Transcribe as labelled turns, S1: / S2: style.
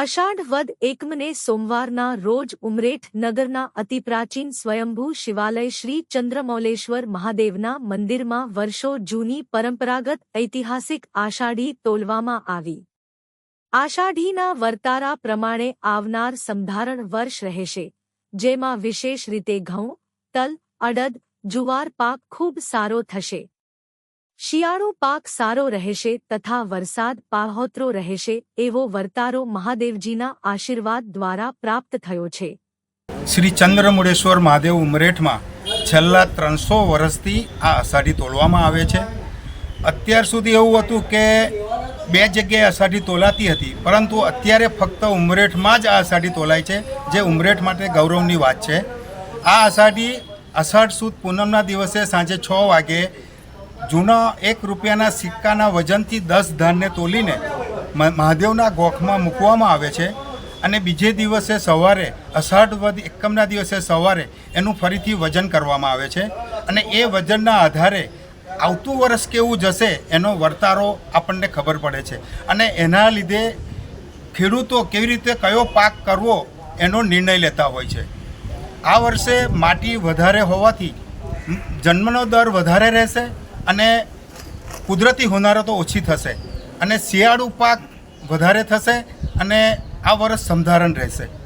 S1: અષાઢ વદ એકમને સોમવારના રોજ ઉમરેઠ નગરના અતિપ્રાચીન સ્વયંભૂ શિવાલય શ્રી ચંદ્રમૌલેશ્વર મહાદેવના મંદિરમાં વર્ષો જૂની પરંપરાગત ઐતિહાસિક આષાઢી તોલવામાં આવી. આષાઢીના વર્તારા પ્રમાણે આવનાર સંધારણ વર્ષ રહેશે, જેમાં વિશેષ રીતે ઘઉં, તલ, અડદ, જુવાર પાક ખૂબ સારો થશે. શિયાળુ પાક સારો રહેશે તથા વરસાદ પાહોતરો રહેશે એવો વર્તારો મહાદેવજીના આશીર્વાદ દ્વારા પ્રાપ્ત થયો છે.
S2: શ્રી ચંદ્રમુડેશ્વર મહાદેવ ઉમરેઠમાં છેલ્લા ત્રણસો વર્ષથી આ અષાઢી તોલવામાં આવે છે. અત્યાર સુધી એવું હતું કે બે જગ્યાએ અષાઢી તોલાતી હતી, પરંતુ અત્યારે ફક્ત ઉમરેઠમાં જ આ અષાઢી તોલાય છે, જે ઉમરેઠ માટે ગૌરવની વાત છે. આ અષાઢી અષાઢ સુદ પૂનમના દિવસે સાંજે છ વાગે જૂના એક રૂપિયાના સિક્કાના વજનથી દસ ધાનને તોલીને મહાદેવના ગોખમાં મૂકવામાં આવે છે અને બીજે દિવસે સવારે અષાઢ વદ એકમના દિવસે સવારે એનું ફરીથી વજન કરવામાં આવે છે અને એ વજનના આધારે આવતું વર્ષ કેવું જશે એનો વર્તારો આપણને ખબર પડે છે. અને એના લીધે ખેડૂતો કેવી રીતે કયો પાક કરવો એનો નિર્ણય લેતા હોય છે. આ વર્ષે માટી વધારે હોવાથી જન્મનો દર વધારે રહેશે અને કુદરતી હોનારો તો ઓછી થશે. અને શિયાળુ પાક વધારે થશે અને આ વર્ષ સમધારણ રહેશે.